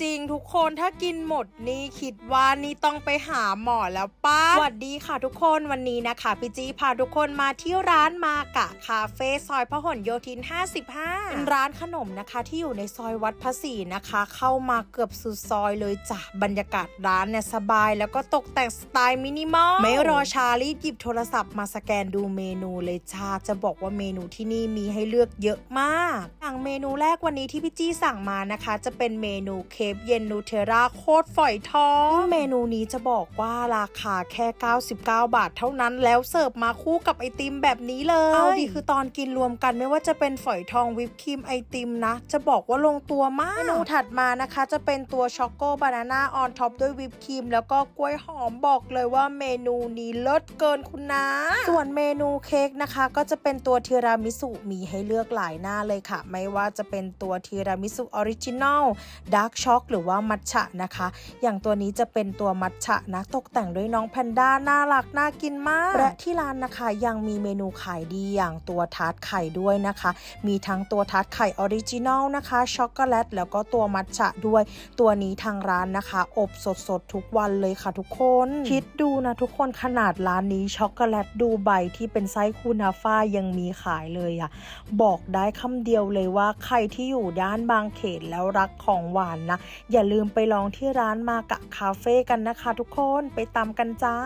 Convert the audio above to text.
จริงทุกคนถ้ากินหมดนี่คิดว่านี่ต้องไปหาหมอแล้วป้าสวัสดีค่ะทุกคนวันนี้นะคะพี่จีพาทุกคนมาที่ร้านมากะคาเฟ่ซอยพหลโยธิน 55เป็นร้านขนมนะคะที่อยู่ในซอยวัดพระศรีนะคะ เข้ามาเกือบสุดซอยเลยจ้ะบรรยากาศร้านเนี่ยสบาย แล้วก็ตกแต่งสไตล์มินิมอลไม่รอช้ารีบหยิบโทรศัพท์มาสแกนดูเมนูเลยจ้าจะบอกว่าเมนูที่นี่มีให้เลือกเยอะมากอย่างเมนูแรกวันนี้ที่พี่จี้สั่งมานะคะ จะเป็นเมนูเคปเย็นนูเทราโคตรฝอยทองซึ่งเมนูนี้จะบอกว่าราคาแค่ 99 บาทเท่านั้นแล้วเสิร์ฟมาคู่กับไอติมแบบนี้เลย เอาดิคือตอนกินรวมกันไม่ว่าจะเป็นฝอยทองวิปครีมไอติมนะ จะบอกว่าลงตัวมากเมนูถัดมานะคะ จะเป็นตัวช็อกโกบานาน่าออนท็อปด้วยวิปครีมแล้วก็กล้วยหอมบอกเลยว่าเมนูนี้เลิศเกินคุณนะ ส่วนเมนูเค้กนะคะ ก็จะเป็นตัวทีรามิสุมีให้เลือกหลายหน้าเลยค่ะ ไม่ว่าจะเป็นตัวทีรามิสุออริจินอลดาร์กช็อกหรือว่ามัทฉะนะคะ อย่างตัวนี้จะเป็นตัวมัทฉะนะตกแต่งด้วยน้องแพนด้าน่ารักน่ากินมาก และที่ร้านนะคะยังมีเมนูขายดีอย่างตัวทาร์ตไข่ด้วยนะคะ มีทั้งตัวทาร์ตไข่ออริจินอลนะคะช็อกโกแลตแล้วก็ตัวมัทฉะด้วย ตัวนี้ทางร้านนะคะ อบสดๆทุกวันเลยค่ะทุกคน คิดดูนะทุกคนขนาดร้านนี้ช็อกโกแลตดูใบที่เป็นไส้คูนาฟ่ายังมีขายเลยอะบอกได้คำเดียวเลยว่าใครที่อยู่ด้านบางเขตแล้วรักของหวานนะ อย่าลืมไปลองที่ร้านมากะคาเฟ่กันนะคะทุกคนไปตามกันจ้า